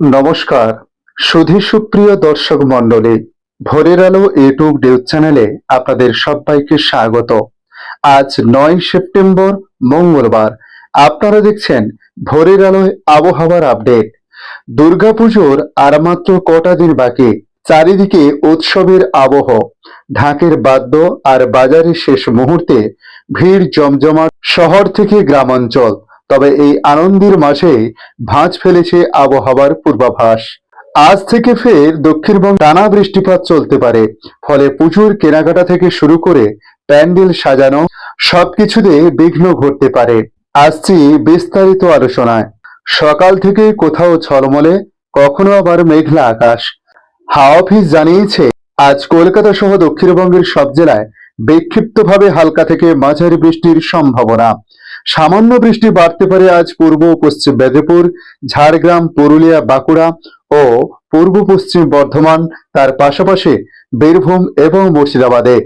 নমস্কার। সুধী সুপ্রিয় দর্শক মণ্ডলী, ভোরের আলো ইউটিউব নিউজ চ্যানেলে আপনাদের সবাইকে স্বাগত। আজ নয় সেপ্টেম্বর, মঙ্গলবার। আপনারা দেখছেন ভোরের আলোয় আবহাওয়ার আপডেট। দুর্গাপুজোর আর মাত্র কটা দিন বাকি, চারিদিকে উৎসবের আবহ। ঢাকের বাদ্য আর বাজারের শেষ মুহূর্তে ভিড় জমজমাট শহর থেকে গ্রামাঞ্চল। তবে এই আনন্দের মাঝে ভাঁজ ফেলেছে আবহাওয়ার পূর্বাভাস। আজ থেকে ফের দক্ষিণবঙ্গ টানা বৃষ্টিপাত চলতে পারে। ফলে পুজোর কেনাকাটা থেকে শুরু করে প্যান্ডেল সাজানো সবকিছুতে বিঘ্ন ঘটতে পারে। আসছি বিস্তারিত আলোচনায়। সকাল থেকে কোথাও ঝলমলে, কখনো আবার মেঘলা আকাশ। হাওয়া অফিস জানিয়েছে, আজ কলকাতা সহ দক্ষিণবঙ্গের সব জেলায় বিক্ষিপ্তভাবে হালকা থেকে মাঝারি বৃষ্টির সম্ভাবনা। সামান্য বৃষ্টি বাড়তে পারে আজ পূর্ব পশ্চিম মেদিনীপুর, ঝাড়গ্রাম, পুরুলিয়া, বাঁকুড়া ও পূর্ব পশ্চিম বর্ধমান, তার পাশাপাশি বীরভূম এবং মুর্শিদাবাদে।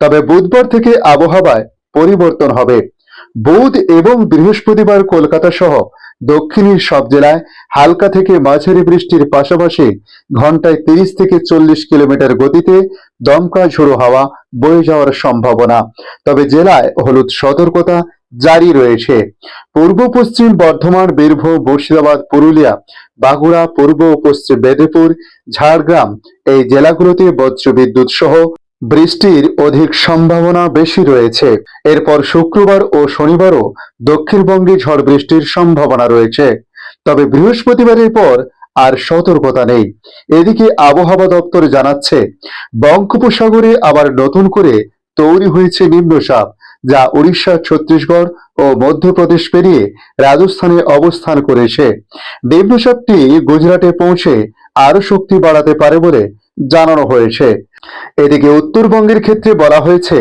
তবে বুধবার থেকে আবহাওয়ায় পরিবর্তন হবে। বুধ এবং বৃহস্পতিবার কলকাতা সহ দক্ষিণের সব জেলায় হালকা থেকে মাঝারি বৃষ্টির পাশাপাশি ঘন্টায় তিরিশ থেকে চল্লিশ কিলোমিটার গতিতে দমকা ঝোড়ো হাওয়া বয়ে যাওয়ার সম্ভাবনা। তবে জেলায় হলুদ সতর্কতা জারি রয়েছে। পূর্ব পশ্চিম বর্ধমান, বীরভূম, মুর্শিদাবাদ, পুরুলিয়া, বাঁকুড়া, পূর্ব পশ্চিম মেদিনীপুর, ঝাড়গ্রাম এই জেলাগুলোতে বজ্রবিদ্যুৎ সহ বৃষ্টির অধিক সম্ভাবনা বেশি রয়েছে। এরপর শুক্রবার ও শনিবারও দক্ষিণবঙ্গে ঝড় বৃষ্টির সম্ভাবনা রয়েছে। তবে বৃহস্পতিবারের পর আর সতর্কতা নেই। এদিকে আবহাওয়া দপ্তর জানাচ্ছে, বঙ্গোপসাগরে আবার নতুন করে তৈরি হয়েছে নিম্নচাপ। যা উড়িষ্যা, ছত্তিশগড় ও মধ্যপ্রদেশ পেরিয়ে রাজস্থানে অবস্থান করেছে। নিম্নচাপটি গুজরাটে পৌঁছে আরও শক্তি বাড়াতে পারে বলে জানানো হয়েছে। এদিকে উত্তরবঙ্গের ক্ষেত্রে বলা হয়েছে,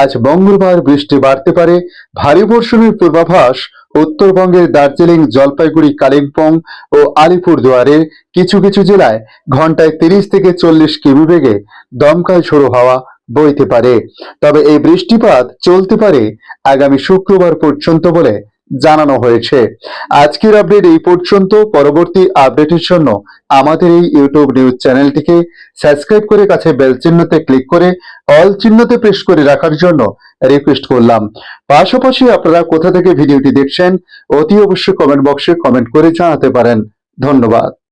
আজ মঙ্গলবার বৃষ্টি বাড়তে পারে। ভারী বর্ষণের পূর্বাভাস উত্তরবঙ্গের দার্জিলিং, জলপাইগুড়ি, কালিম্পং ও আলিপুরদুয়ারের কিছু কিছু জেলায় ঘন্টায় তিরিশ থেকে চল্লিশ কিমি বেগে দমকা ঝোড়ো হাওয়া বইতে পারে। তবে এই বৃষ্টিপাত চলতে পারে আগামী শুক্রবার পর্যন্ত বলে জানানো হয়েছে। আজকের আপডেট এই পর্যন্ত। পরবর্তী আপডেটের জন্য আমাদের এই ইউটিউব নিউজ চ্যানেলটিকে সাবস্ক্রাইব করে কাছে বেল চিহ্নতে ক্লিক করে অল চিহ্নতে প্রেস করে রাখার জন্য রিকোয়েস্ট করলাম। পাশাপাশি আপনারা কোথা থেকে ভিডিওটি দেখছেন, অতি অবশ্যই কমেন্ট বক্সে কমেন্ট করে জানাতে পারেন। ধন্যবাদ।